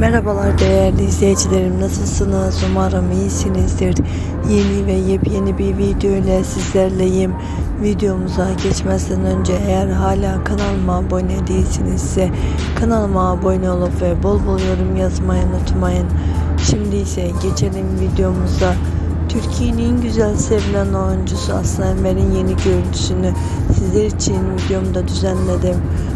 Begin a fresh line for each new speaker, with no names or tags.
Merhabalar değerli izleyicilerim nasılsınız? Umarım iyisinizdir. Yeni ve yepyeni bir video ile sizlerleyim. Videomuza geçmezden önce eğer hala kanalıma abone değilsinizse kanalıma abone olup ve bol bol yorum yazmayı unutmayın. Şimdi ise geçelim videomuza. Türkiye'nin en güzel sevilen oyuncusu Aslı Enver'in yeni görüntüsünü sizler için videomda düzenledim.